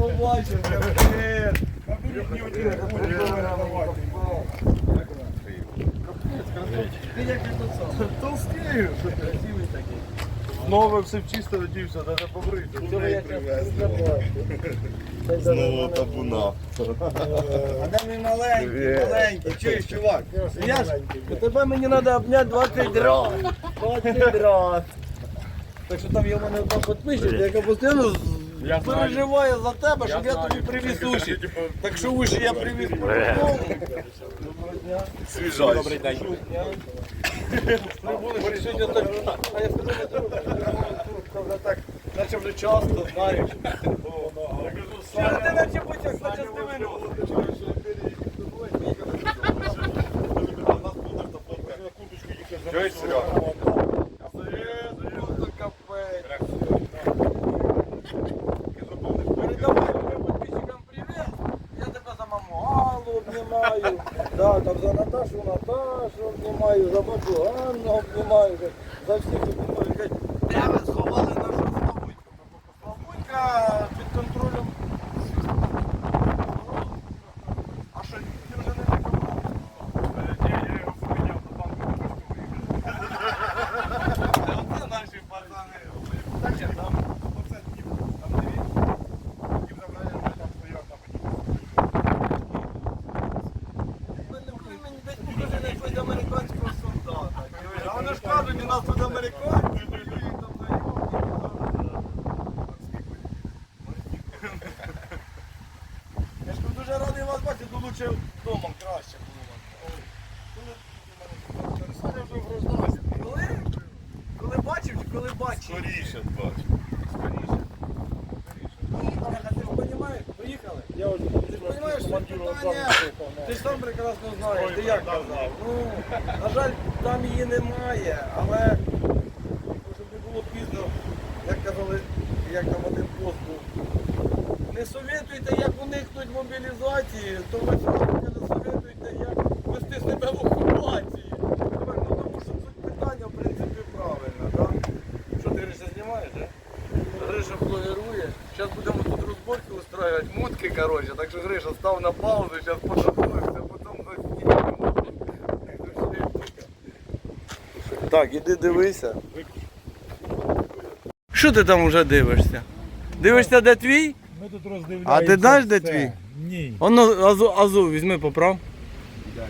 побачив, капець. Ти як він тут сам? Красивий такий. Нове все чисто надівся, навіть побрити. Цього я Знову табуна. А де мій маленький, маленький, чуєш, чувак? Я ж, у тебе мені треба обняти 20 раз. 20 раз. Так що там є в мене одна підписчиця, яка постійно з- переживає за тебе, щоб я тобі привіз уші. Так що уші я привіз по-любому. Доброго дня. Добрий день. Прибули, сьогодні так, а я що вже так, наче вже часто, знаєш. Що ти наче потяг, наче здивину. Чуєш, Серега? Просто капець. Передавай моїм підписчикам привіт. Я тебе за маму Аллу обнімаю. Да, там за Наташу Обнімаю, за Анну обнімаю. За всіх обнімаю. Кажуть, Де ви сховали нашу Славуньку? Славунька під контролем. А що, ти вже не Це наші пацани. Так. А вони ж кажуть, у нас тут американці, воюють там на Я ж дуже радий вас бачити, то лучше вдома краще було. Коли вже. Коли? Бачив чи коли бачив? Скоріше, бач. Поїхали, а ти ж розумієш? Поїхали? Я вже ти ж розумієш, що питання, ти ж сам прекрасно знаєш, ти як казав. Ну, на жаль, там її немає, але щоб не було пізно, як казали, як там один пост був. Не совєтуйте, як уникнуть мобілізації, то ви справді не совєтуйте, як вести себе в окупації. Тепер, Ну тому що тут питання, в принципі, правильне, так? Що ти Гриша знімаєш, так? Гриша блогерує. Зараз будемо тут розборки устраивати, мутки, коротше. Так що Гриша став на паузу, зараз пошатуємося, потім заснімемо. Так, іди дивися. Що ти там вже дивишся? Дивишся, де твій? Ми тут роздивляємося. А ти знаєш, де все. твій? Ні. Воно азов, азов візьми поправ.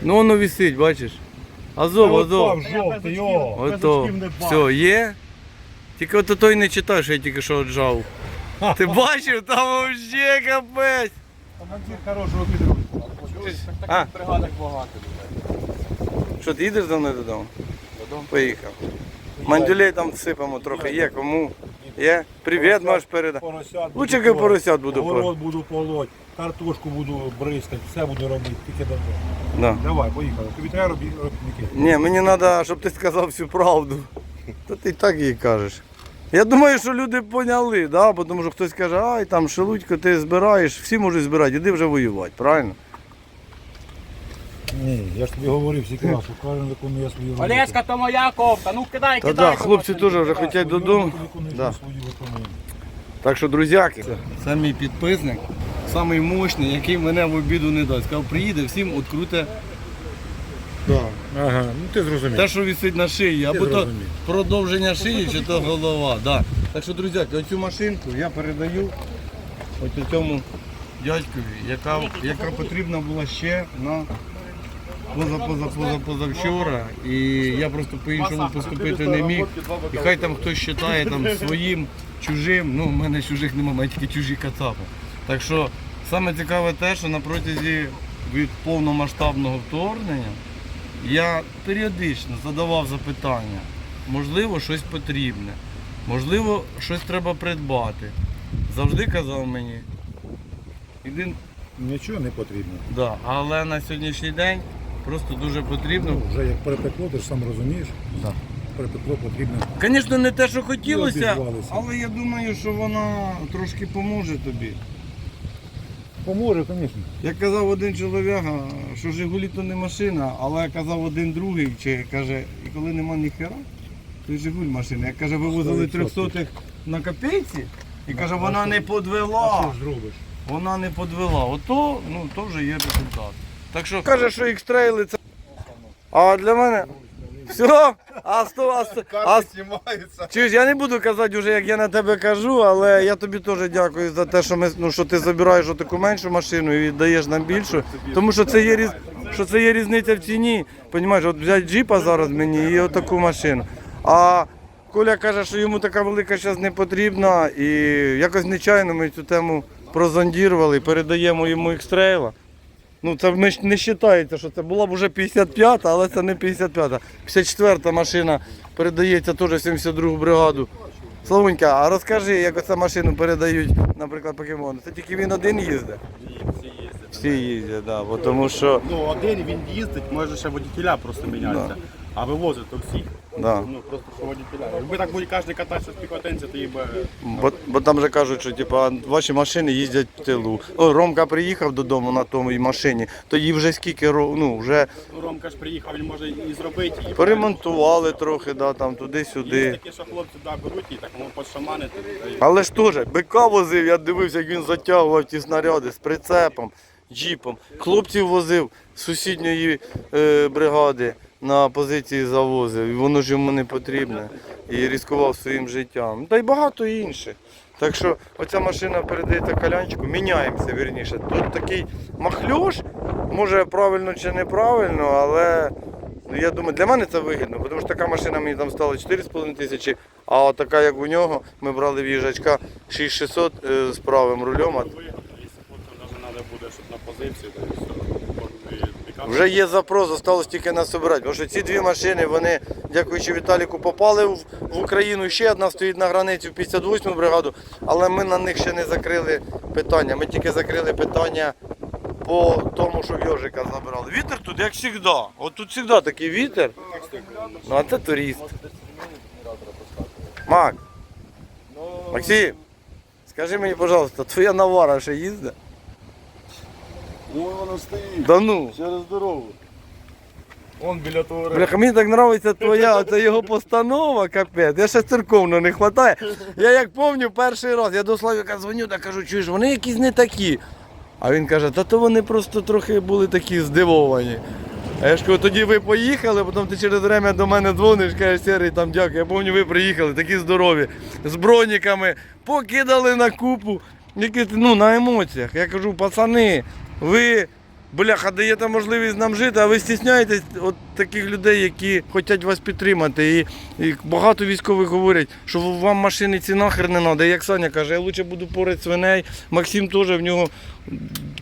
Ну воно висить, бачиш. Азов, азов. жовтий, о, без Ото. Все, є. Тільки от той не читаєш, я тільки що отжав. Ти бачив, там вообще капець. Командир хорошого підрозділу. А, бригадах багато що ти їдеш за мною додому? Додому. Поїхав. Мандюлей там всипемо трохи, є кому. Є. Привіт, можеш передати. Поросят Лучше буду полоть, поросят буду Город буду полоть, картошку буду бризкати, все буду робити, тільки давай. Да. Давай, поїхали. Тобі треба робити робітники. Ні, мені треба, щоб ти сказав всю правду. Та ти і так їй кажеш. Я думаю, що люди поняли, да? бо тому що хтось каже, ай там шелудько ти збираєш, всі можуть збирати, іди вже воювати, правильно? Ні, я ж тобі говорив всі класу, кожен виконує свою роботу. Олеська, то моя кофта, ну кидай, Та кидай. да, хлопці теж вже хочуть додому. Да. свою. Так що, друзяки, це мій підписник, самий мощний, який мене в обіду не дасть. Сказав, приїде, всім відкруте Ага, ну ти зрозумів. те, що висить на шиї, або то зрозумів. продовження шиї, чи то голова. Да. Так що, друзяки, оцю машинку я передаю ось цьому дядькові, яка, яка потрібна була ще на поза, поза, поза, позавчора. І я просто по-іншому поступити не міг. І хай там хтось вважає там своїм, чужим. Ну, в мене чужих немає, тільки чужі кацапи. Так що саме цікаве те, що на протязі від повномасштабного вторгнення я періодично задавав запитання. Можливо, щось потрібне, можливо, щось треба придбати. Завжди казав мені. Іди, Нічого не потрібно. да, але на сьогоднішній день просто дуже потрібно. Ну, вже як перепекло, ти ж сам розумієш. Да. Перепекло потрібно. Звісно, не те, що хотілося, але я думаю, що вона трошки поможе тобі. Поможе, звісно. Як казав один чоловіка, що Жигулі то не машина, але казав один другий, чи каже, і коли нема ніхера, то й Жигуль машина. Як каже, вивозили 100%. на копійці, і каже, вона не А подвела. що ж зробиш? вона не подвела. Ото, ну, то вже є результат. Так що каже, що ікстрейли це. А для мене. Все, а сто, а сто, а. Чуєш, я не буду казати вже, як я на тебе кажу, але я тобі теж дякую за те, що ми ну, що ти забираєш таку меншу машину і віддаєш нам більшу. Тому що це є різ... що це є різниця в ціні. Понімаєш, от взяти джипа зараз мені і отаку машину. А Коля каже, що йому така велика зараз не потрібна, і якось нечайно ми цю тему прозондірували, передаємо йому екстрейла. Ну, це не, не вважається, що це була б вже 55-та, але це не 55-та. 54-та машина передається теж в 72-гу бригаду. Славунька, а розкажи, як оцю машину передають, наприклад, покемону. Це тільки він один їздить? Всі їздять, Всі їздять, да, бо тому що. Ну, один він їздить, може ще водітеля просто міняться. А вивозить то всіх. Да. Ну просто що водітеля. Якби так буде кожен кататися з піхотинця, то їбе. Бо, бо там же кажуть, що типа, ваші машини їздять в тилу. О, Ромка приїхав додому на тому машині, то їй вже скільки ро- ну, вже Ну, Ромка ж приїхав, він може і зробити її. поремонтували трохи, да, там Є туди-сюди. таке, що хлопці да, беруть і так воно й- Але ж теж, бика возив, я дивився, як він затягував ті снаряди з прицепом, джіпом. Хлопців возив з сусідньої е, бригади на позиції завозив. І воно ж йому не потрібне. І ризикував своїм життям. Та й багато інших. Так що оця машина передається калянчику, міняємося вірніше. Тут такий махльош, може правильно чи неправильно, але ну, я думаю, для мене це вигідно, тому що така машина мені там стала 4,5 тисячі, а така, як у нього, ми брали в їжачка 6600 е, з правим рулем. а Виїхати, якщо хлопцям навіть треба буде, щоб на позицію, то і все. І пікап- Вже є запрос, залишилось тільки нас обирати. Тому що ці дві машини, вони, дякуючи Віталіку, попали в, в Україну. Ще одна стоїть на границі в 58-му бригаду, але ми на них ще не закрили питання. Ми тільки закрили питання по тому, що Йожика забирали. Вітер тут, як завжди. От тут завжди такий вітер. Ну а це турист. Мак. Максим, скажи мені, пожалуйста, твоя навара ще їздить? Ну воно стоїть. Да ну. Через дорогу. Он біля того Бляха, мені так подобається твоя, це його постанова, капець. Я ще церковно не вистачає. Я як пам'ятаю перший раз, я до Славіка дзвоню та кажу, чуєш, вони якісь не такі. А він каже, та то вони просто трохи були такі здивовані. А я ж кажу, тоді ви поїхали, потім ти через время до мене дзвониш, кажеш, Сергій, там дякую. Я пам'ятаю, ви приїхали, такі здорові, з броніками, покидали на купу, які, ну, на емоціях. Я кажу, пацани, ви Бляха, даєте можливість нам жити, а ви стісняєтесь от таких людей, які хочуть вас підтримати. І, і багато військових говорять, що вам машини ці нахер не треба. Як Саня каже, я краще буду поряд свиней. Максим теж в нього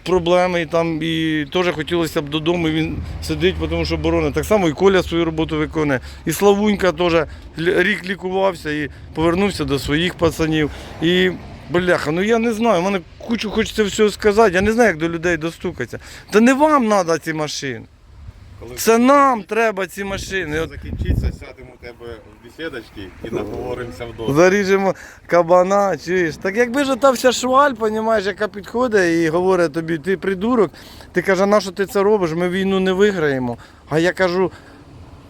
проблеми і там і теж хотілося б додому. Він сидить, тому що боронить. Так само і Коля свою роботу виконує. І Славунька теж рік лікувався і повернувся до своїх пацанів. І Бляха, ну я не знаю, мене кучу хочеться всього сказати, я не знаю, як до людей достукатися. Та не вам треба ці машини. Це нам треба ці машини. От закінчиться, сядемо у тебе в бесідочки і наговоримося вдома. заріжемо кабана, чуєш. Так якби ж та вся шваль, понімаєш, яка підходить і говорить тобі, ти придурок, ти каже, на що ти це робиш? Ми війну не виграємо. А я кажу,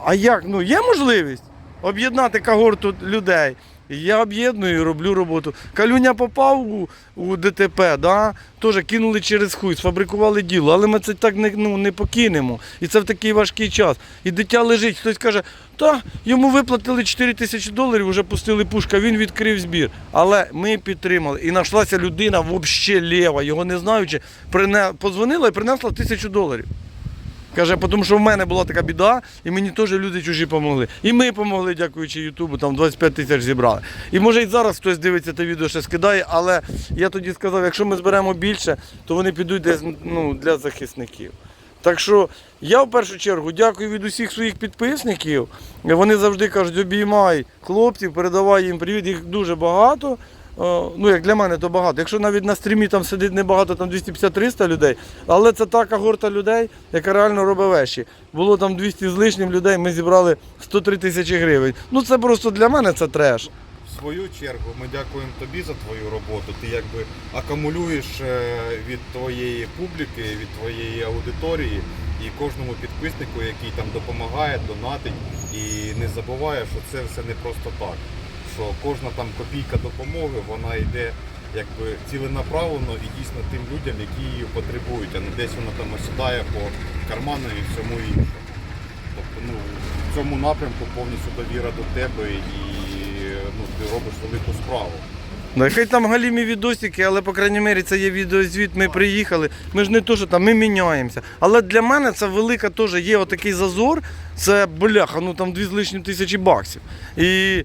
а як? Ну є можливість об'єднати когорту людей. Я об'єдную і роблю роботу. Калюня попав у, у ДТП, да? теж кинули через хуй, сфабрикували діло, але ми це так не, ну, не покинемо. І це в такий важкий час. І дитя лежить, хтось каже, та йому виплатили 4 тисячі доларів, вже пустили пушка, він відкрив збір. Але ми підтримали. І знайшлася людина взагалі лєва, його не знаючи, прине... позвонила і принесла тисячу доларів. Каже, тому що в мене була така біда, і мені теж люди чужі допомогли. І ми допомогли, дякуючи Ютубу, там 25 тисяч зібрали. І може і зараз хтось дивиться те відео, ще скидає, але я тоді сказав, якщо ми зберемо більше, то вони підуть десь ну, для захисників. Так що я в першу чергу дякую від усіх своїх підписників. Вони завжди кажуть, обіймай хлопців, передавай їм привіт. Їх дуже багато. Е, Ну, як для мене, то багато. Якщо навіть на стрімі там сидить небагато, там 250-300 людей, але це та когорта людей, яка реально робить вещі. Було там 200 з лишнім людей, ми зібрали 103 тисячі гривень. Ну це просто для мене це треш. В свою чергу ми дякуємо тобі за твою роботу. Ти якби акумулюєш е, від твоєї публіки, від твоєї аудиторії і кожному підписнику, який там допомагає, донатить і не забуває, що це все не просто так. Що кожна там копійка допомоги, вона йде якби ціленаправлено і дійсно тим людям, які її потребують, а не десь вона там осідає по карманам і всьому іншому. Тобто, ну, в цьому напрямку повністю довіра до тебе і ну, ти робиш велику справу. Ну, хай там галімі відосики, але, по крайній мірі, це є відеозвіт, ми приїхали. Ми ж не що там, ми міняємося. Але для мене це велика теж є отакий зазор, це бляха, ну там дві з лишнім тисячі баксів. І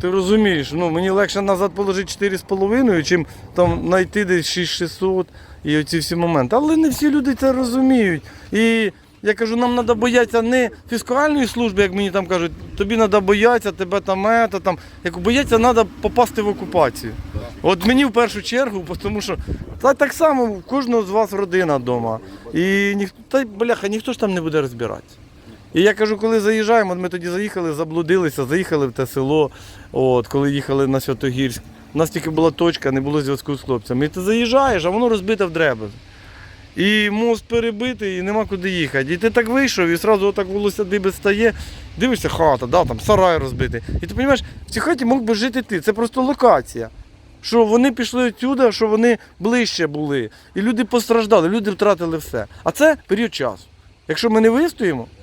ти розумієш, ну мені легше назад положити 4,5, чим там знайти десь 6600 і оці всі моменти. Але не всі люди це розуміють. І я кажу, нам треба боятися не фіскальної служби, як мені там кажуть, тобі треба боятися, тебе там ета, там. Як бояться, треба попасти в окупацію. От мені в першу чергу, тому що та так само у кожного з вас родина вдома. І ніхто, та бляха, ніхто ж там не буде розбиратися. І я кажу, коли заїжджаємо, ми тоді заїхали, заблудилися, заїхали в те село, от, коли їхали на Святогірськ. У нас тільки була точка, не було зв'язку з хлопцями. І ти заїжджаєш, а воно розбите в дребезги. І мост перебитий, і нема куди їхати. І ти так вийшов, і одразу отак волосся диби стає. Дивишся, хата, да, там сарай розбитий. І ти розумієш, в цій хаті мог би жити ти. Це просто локація. Що вони пішли відсюди, що вони ближче були. І люди постраждали, люди втратили все. А це період часу. Якщо ми не вистоїмо, то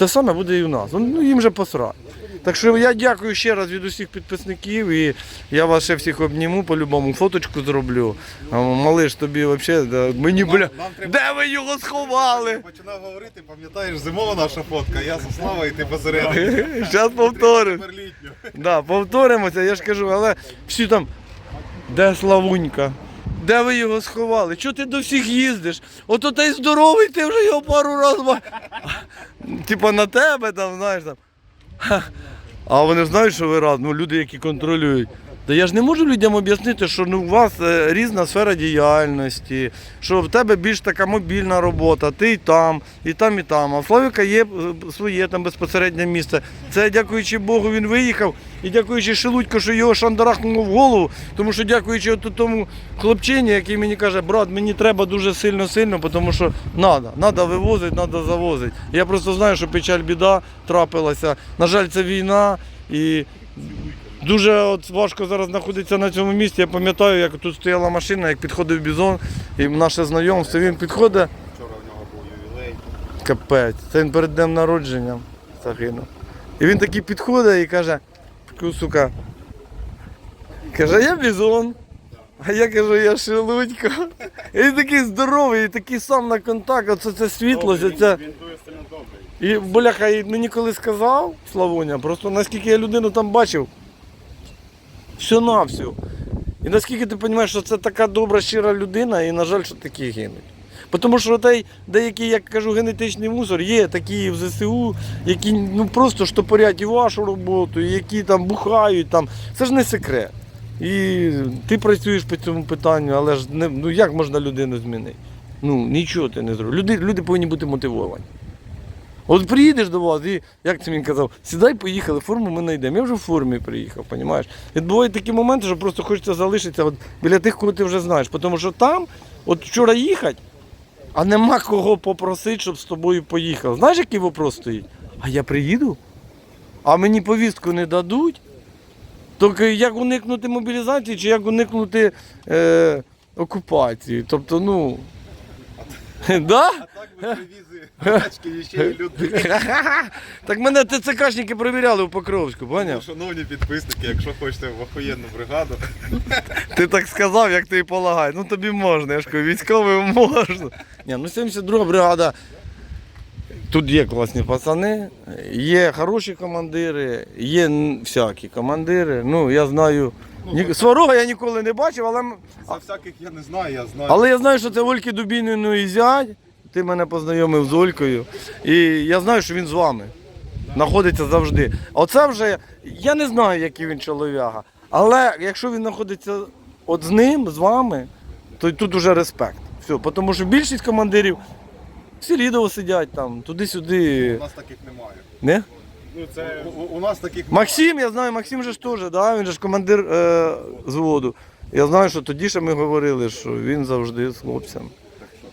те саме буде і в нас. Ну їм же посрать. Так що я дякую ще раз від усіх підписників і я вас ще всіх обніму, по-любому фоточку зроблю. А, Малиш, тобі взагалі, да, мені бля. Де ви його сховали? Починав говорити, пам'ятаєш, зимова наша фотка, я Сослава і ти посередині. Зараз повторимо. Да, повторимося, я ж кажу, але всі там, де Славунька? Де ви його сховали? Чого ти до всіх їздиш? Ото той здоровий, ти вже його пару разів. Типа на тебе там, знаєш там. А вони знають, що ви рад, ну люди, які контролюють. Та я ж не можу людям об'яснити, що ну, у вас е, різна сфера діяльності, що в тебе більш така мобільна робота, ти і там, і там, і там. А в Славіка є е, своє там безпосереднє місце. Це дякуючи Богу, він виїхав. І дякуючи Шелудько, що його шандарахнуло в голову, тому що дякуючи от тому хлопчині, який мені каже, брат, мені треба дуже сильно-сильно, тому що треба, треба вивозити, треба завозити. Я просто знаю, що печаль біда трапилася. На жаль, це війна і Дуже от важко зараз знаходитися на цьому місці. Я пам'ятаю, як тут стояла машина, як підходив бізон, і наше знайомство. Він підходить, Вчора в нього був ювілей. капець, це він перед днем народження загинув. І він такий підходить і каже, сука, каже, я бізон. А я кажу, я шелудько. І він такий здоровий, і такий сам на контакт, оце це світло, Добрий, це. Він дуже сильно добрий. І бляха, і мені коли сказав Славоня, просто наскільки я людину там бачив, все на все. І наскільки ти розумієш, що це така добра, щира людина, і на жаль, що такі гинуть. Тому що той деякий, як кажу, генетичний мусор, є такі в ЗСУ, які ну просто штопорять і вашу роботу, і які там бухають. Там. Це ж не секрет. І ти працюєш по цьому питанню, але ж не, ну як можна людину змінити? Ну нічого ти не зробиш. Люди, люди повинні бути мотивовані. От приїдеш до вас і, як це він казав, сідай, поїхали, форму ми знайдемо. Я вже в формі приїхав, розумієш? І бувають такі моменти, що просто хочеться залишитися от біля тих, кого ти вже знаєш. Тому що там, от вчора їхати, а нема кого попросити, щоб з тобою поїхав. Знаєш, який вопрос стоїть? А я приїду? А мені повістку не дадуть? Тільки як уникнути мобілізації чи як уникнути е, окупації? Тобто, ну. А так би привізи бачки і ще й люди. Так мене ТЦКшники перевіряли у Покровську, поняв? Шановні підписники, якщо хочете в охуєнну бригаду, Ти так сказав, як ти і полагай. Ну тобі можна, я ж кажу, військовим можна. Ні, ну 72 бригада. Тут є класні пацани, є хороші командири, є всякі командири. Ну, я знаю. Ні, сварога я ніколи не бачив, але, за всяких я не знаю, я знаю. але я знаю, що це Ольки Дубіниної зять. Ти мене познайомив з Олькою. І я знаю, що він з вами. Знаходиться завжди. Оце вже, я не знаю, який він чолов'яга. Але якщо він знаходиться от з ним, з вами, то тут уже респект. Все, тому що більшість командирів всі лідово сидять там, туди-сюди. У нас таких немає. Не? Ну це У, у нас таких Максим, я знаю, Максим же ж теж, да? він же ж командир е, зводу. Я знаю, що тоді ще ми говорили, що він завжди з хлопцями.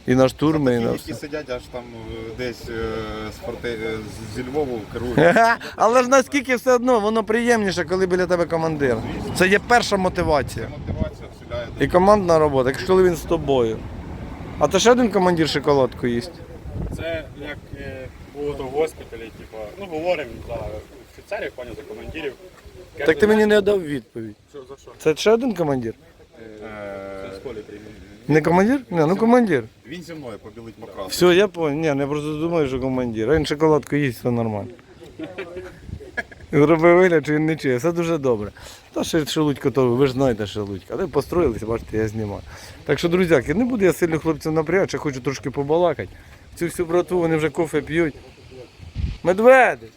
І на штурми, і на які все. сидять аж там е, десь е, з, форте... е, з- зі Львову керують. Але ж наскільки все одно, воно приємніше, коли біля тебе командир. Це є перша мотивація. Мотивація вселяє. І командна робота, якщо коли він з тобою. А то ще один командир шоколадку їсть. Це як е, було то в госпіталі, типу, ну говоримо за офіцерів, пані за командирів. Так ти мені не дав відповідь. Що, за що? Це ще один командир? Е, Не командир? Ні, ну командир. Він зі мною побілить покрас. Все, я понял. Ні, я просто думаю, що командир. А він шоколадку їсть, все нормально. Зробив вигляд, що він не чує, все дуже добре. Та ще шелудько, то ви ж знаєте шелудька. Але построїлися, бачите, я знімаю. Так що, друзяки, не буду я сильно хлопців напрягати, ще хочу трошки побалакати. Цю всю брату вони вже кофе п'ють. Медведик.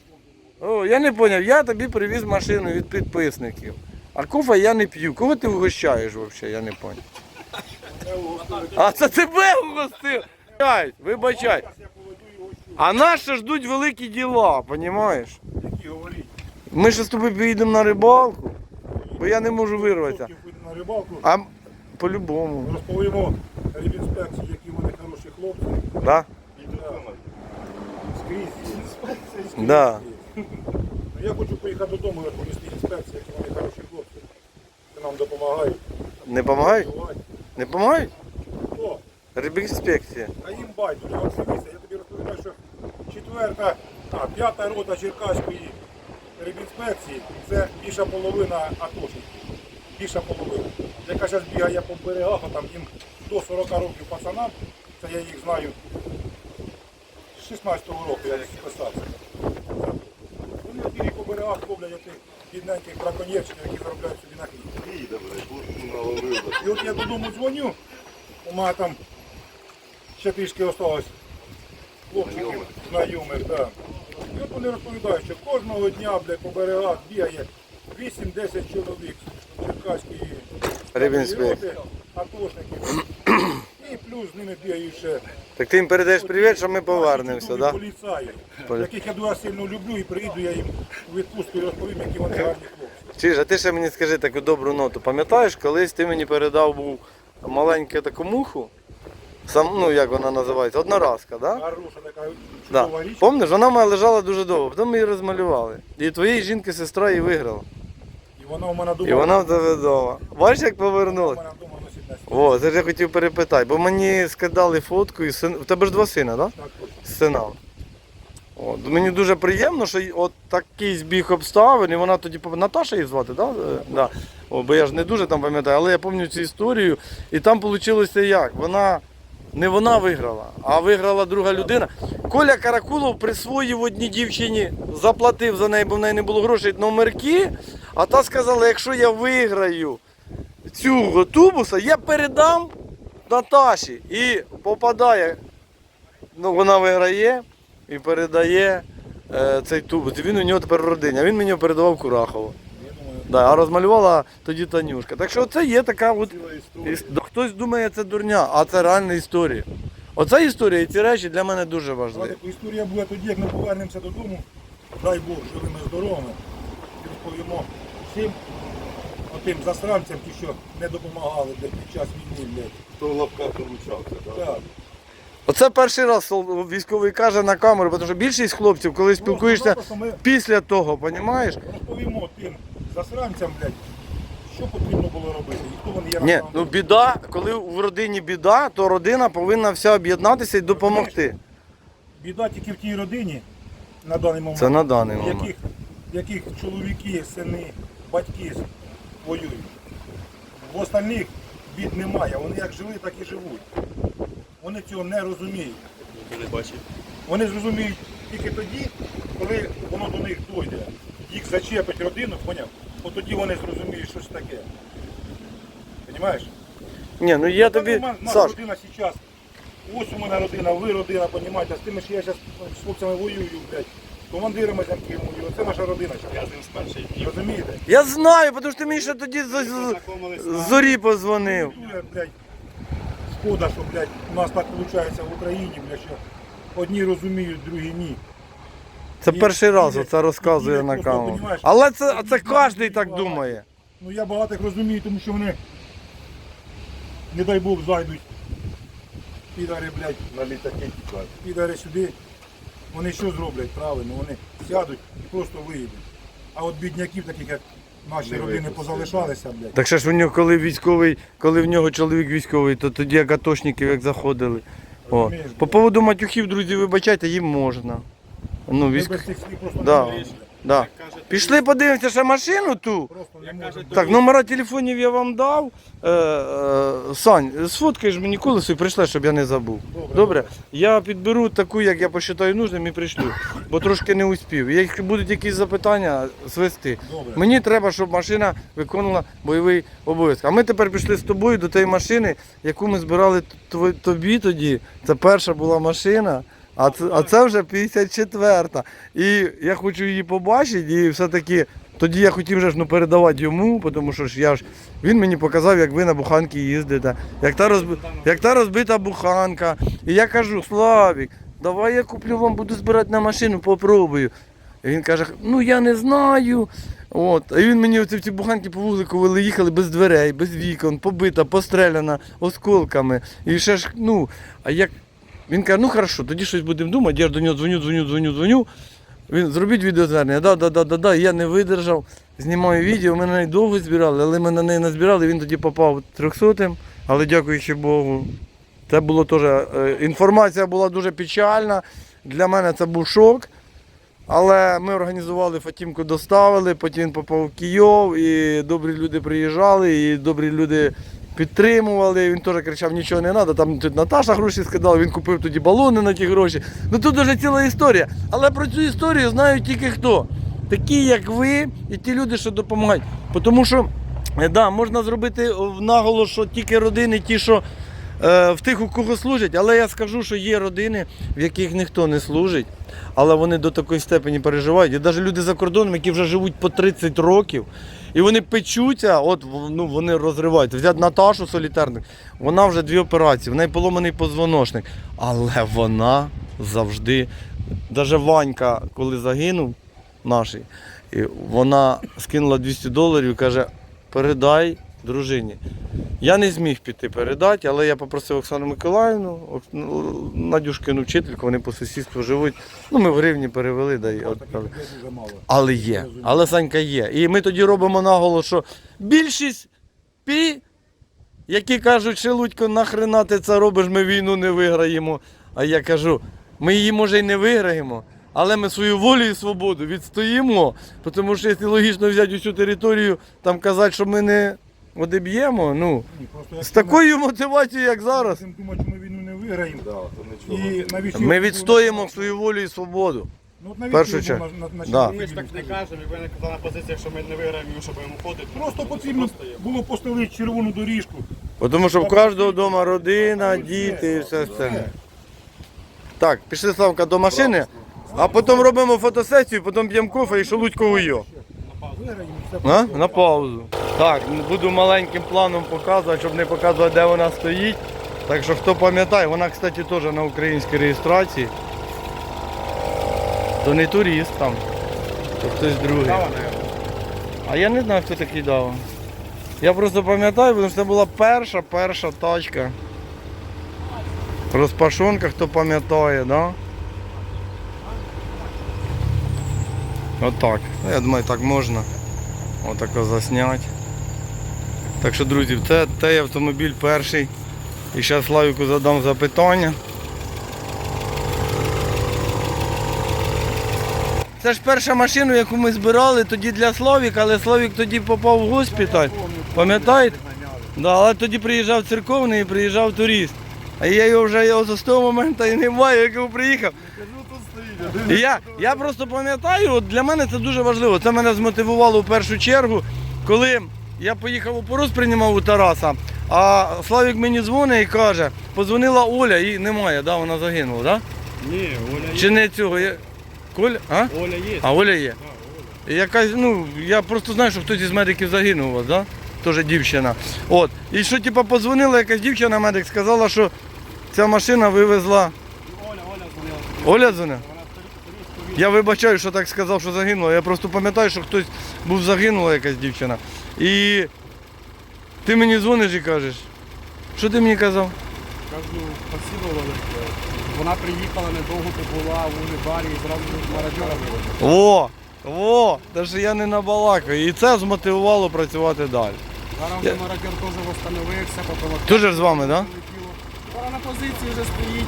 О, я не зрозумів, я тобі привіз машину від підписників. А кофе я не п'ю. Кого ти вгощаєш взагалі? Я не зрозумів. А це тебе угостив? Вибачай, вибачай. А ще ждуть великі діла, розумієш? Ми ще з тобою поїдемо на рибалку, бо я не можу вирватися. На рибалку, А по-любому. розповімо рибінспекції, які вони хороші хлопці. Да? Скрізь. Да. Ну, Я хочу поїхати додому розповісти інспекції, які вони хороші хлопці. Нам допомагають. Не допомагають? Не допомагають? О, Рибінспекція. А їм байдуже, от дивися, я тобі розповідаю, що четверта, а, п'ята рота Черкаської рибінспекції це більша половина атошників. Більша половина. Яка зараз бігає по берегах, а там їм до 40 років пацанам, це я їх знаю з 16-го року, я їх списався. Вони бігають по берегах, ловлять отих бідненьких браконьєрчиків, які заробляють собі на хліб. І от я додому дзвоню, у мене там ще трішки осталось хлопчиків знайомих, да. І от вони розповідають, що кожного дня бля, по берегах бігає 8-10 чоловік з черкаської атошників. Плюс з ними бігають ще. Так ти їм передаєш привіт, що ми повернемося, так? Да? поліцаї, Полі- яких я дуже сильно люблю і приїду я їм у відпустку і розповім, які вони гарні хлопці. Чиж, а ти ще мені скажи таку добру ноту. Пам'ятаєш, колись ти мені передав був маленьку таку муху? Сам, ну як вона називається? Одноразка, так? Да? Хороша така Да. чудова річ. Помниш, вона в мене лежала дуже довго, потім ми її розмалювали. І твоєї жінки сестра її виграла. І вона у мене. І вона в тебе вдома. Бачиш, як у повернулася? мене вдома. О, це я хотів перепитати, бо мені скидали фотку і син. У тебе ж два сина, так? Так. Да? З синами. От, мені дуже приємно, що от такий збіг обставин, і вона тоді Наташа її звати, так? Да? Е, Да. О, бо я ж не дуже там пам'ятаю, але я пам'ятаю цю історію. І там вийшло як? Вона не вона виграла, а виграла друга людина. Коля Каракулов присвоїв одній дівчині, заплатив за неї, бо в неї не було грошей номерки. А та сказала, якщо я виграю цю тубуса, я передам Наташі. І попадає, ну вона виграє і передає е, цей тубус. Він у нього тепер. А він мені його передавав Курахову. Да, а розмалювала тоді Танюшка. Так що це є така от да, Хтось думає, це дурня, а це реальна історія. Оця історія і ці речі для мене дуже важливі. Владико, історія буде тоді, як ми повернемося додому, дай Бог, живими здоровими, і розповімо всім отим засранцям, ті, що не допомагали блядь, під час війни, блядь. Хто в лапках долучався, Так. Оце перший раз військовий каже на камеру, тому що більшість хлопців, коли спілкуєшся Просто ми після того, розумієш? розповімо тим засранцям, блядь, що потрібно було робити і хто вони є Ні, насправді. ну біда, коли в родині біда, то родина повинна вся об'єднатися і допомогти. Біда тільки в тій родині на даний момент, Це на даний в момент. яких, в яких чоловіки, сини, батьки воюють. В остальних бід немає. Вони як жили, так і живуть. Вони цього не розуміють. Не. Вони зрозуміють тільки тоді, коли воно до них дойде. Їх зачепить родину, поняв? От тоді вони зрозуміють, що ж таке. Понімаєш? Ні, ну я тобі. Наша Саш, родина зараз. Ось у мене родина, ви родина, понімаєте, з тими, що я зараз з хлопцями воюю, блядь, командирами замків воюю. Це наша родина. Я з ним з перших днів. Розумієте? я знаю, тому що ти мені ще тоді з, з, Знайомились з зорі позвонив. Блядь, шкода, що, блядь, у нас так виходить в Україні, блядь, що одні розуміють, другі ні. Це І- перший раз і- оце розказує і- на камеру. Але це, це і- кожен так думає. Ну я багатих розумію, тому що вони, не дай Бог, зайдуть підари, блядь, На літаки тікають. підари сюди, вони що зроблять правильно? Вони сядуть і просто виїдуть. А от бідняків, таких як наші родини позалишалися, блядь. Так ще ж у нього, коли військовий, коли в нього чоловік військовий, то тоді як атошників як заходили. О. Розумієш, По блядь. поводу матюхів, друзі, вибачайте, їм можна. Ну, Ми військ... без цих слів просто Да. не. Да. Пішли подивимося ще машину ту. Так, номера телефонів я вам дав. Е, е, Сань, сфоткаєш мені колесо і прийшли, щоб я не забув. Добре? Я підберу таку, як я посчитаю нужним і пришлю, бо трошки не успів. Якщо будуть якісь запитання, свисти. Мені треба, щоб машина виконувала бойовий обов'язок. А ми тепер пішли з тобою до тієї машини, яку ми збирали тобі тоді. Це перша була машина. А це, а це вже 54-та. І я хочу її побачити, і все-таки тоді я хотів вже ж, ну, передавати йому, тому що ж я ж він мені показав, як ви на буханки їздите, як та, розби, як та розбита буханка. І я кажу, Славік, давай я куплю вам, буду збирати на машину, попробую. І він каже, ну я не знаю. От. І він мені оці ці буханки по вулику вели, їхали без дверей, без вікон, побита, постреляна, осколками. І ще ж, ну, а як. Він каже, ну хорошо, тоді щось будемо думати. Я ж до нього дзвоню, дзвоню, дзвоню, дзвоню. Він зробіть відеозвернення. Да, да, да, да, да. Я не видержав. Знімаю відео, ми на неї довго збирали, але ми на неї не збирали, він тоді попав 300 але дякуючи Богу. Це було теж. е, Інформація була дуже печальна. Для мене це був шок. Але ми організували Фатімку, доставили, потім він попав в Київ, і добрі люди приїжджали, і добрі люди підтримували. Він теж кричав, нічого не треба. Там тут Наташа гроші скидала, він купив тоді балони на ті гроші. Ну тут дуже ціла історія. Але про цю історію знають тільки хто. Такі, як ви, і ті люди, що допомагають. Тому що, е, да, можна зробити в наголос, що тільки родини, ті, що е, в тих, у кого служать, але я скажу, що є родини, в яких ніхто не служить, але вони до такої степені переживають. І навіть люди за кордоном, які вже живуть по 30 років, і вони печуться, от ну, вони розривають. Взяти Наташу солітерник, вона вже дві операції, в неї поломаний позвоночник, але вона завжди, навіть Ванька, коли загинув наш, вона скинула 200 доларів і каже, передай дружині. Я не зміг піти передати, але я попросив Оксану Миколаївну, ну, Надюшкину вчительку, вони по сусідству живуть. Ну, ми в гривні перевели, да, і дуже мало. Але є, але Санька є. І ми тоді робимо наголос, що більшість пі, які кажуть, Шелудько, нахрена ти це робиш, ми війну не виграємо. А я кажу, ми її може й не виграємо, але ми свою волю і свободу відстоїмо. Тому що якщо логічно взяти усю територію, там казати, що ми не одеб'ємо, ну, Ні, з такою мотивацією, як зараз, Будемо думати, що ми війну не виграємо. І навіщо ми відстоїмо свою волю і свободу. Ну, от навіщо першу чергу. на- на- на Да. Ми ж так не кажемо, якби не казали на позиціях, що ми не виграємо, і що будемо ходити. Просто потрібно було постелити червону доріжку. Тому що в кожного вдома родина, діти і все це. Так, пішли Славка до машини, а потім робимо фотосесію, потім п'ємо кофе і шелудько уйо. А? На паузу. Так, буду маленьким планом показувати, щоб не показувати, де вона стоїть. Так що хто пам'ятає, вона, кстати, теж на українській реєстрації. То не турист там, то хтось другий. А я не знаю, хто такий дав. Я просто пам'ятаю, тому що це була перша, перша тачка. Розпашонка, хто пам'ятає, да? Отак. Ну, я думаю, так можна. Отако засняти. Так що, друзі, це той автомобіль перший. І зараз Славіку задам запитання. Це ж перша машина, яку ми збирали тоді для Славіка, але Славік тоді попав в госпіталь. Пам'ятаєте? Да, але тоді приїжджав церковний і приїжджав турист. А я його вже його з того моменту і немає, як він приїхав. І я, я просто пам'ятаю, от для мене це дуже важливо. Це мене змотивувало в першу чергу, коли я поїхав у порос, приймав у Тараса, а Славік мені дзвонить і каже, позвонила Оля і немає, да, вона загинула, да? Ні, Оля є. Чи не цього? Я... Коля? А? Оля є. А Оля є. І Якась, ну, я просто знаю, що хтось із медиків загинув у вас, да? Теж дівчина. От. І що, типа, подзвонила якась дівчина, медик, сказала, що ця машина вивезла. Оля, Оля дзвонила. Оля дзвонила? Я вибачаю, що так сказав, що загинула. Я просто пам'ятаю, що хтось був загинула якась дівчина. І ти мені дзвониш і кажеш, що ти мені казав? Кажу, спасибо. Вона приїхала, недовго побула в унібарі і зразу мародьора вивезла. О! О! Та що я не набалакаю. І це змотивувало працювати далі. Зараз вже мародьор теж встановився, попила. Дуже ж з вами, так? Да? Вона на позиції вже стоїть.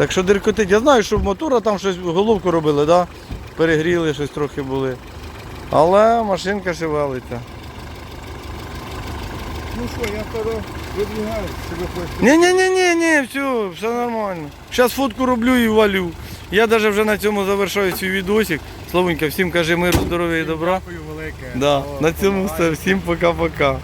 Так що диркотить. Я знаю, що в мотора там щось головку робили, да? перегріли, щось трохи були. Але машинка шевелиться. Ну що, я тоді видвигаю, себе хочеш. Ні, ні, все, все нормально. Зараз фотку роблю і валю. Я навіть вже на цьому завершаю свій відосик. Славунька, всім кажи миру, здоров'я і добра. Дякую велике. Да, О, на цьому все. Всім пока-пока.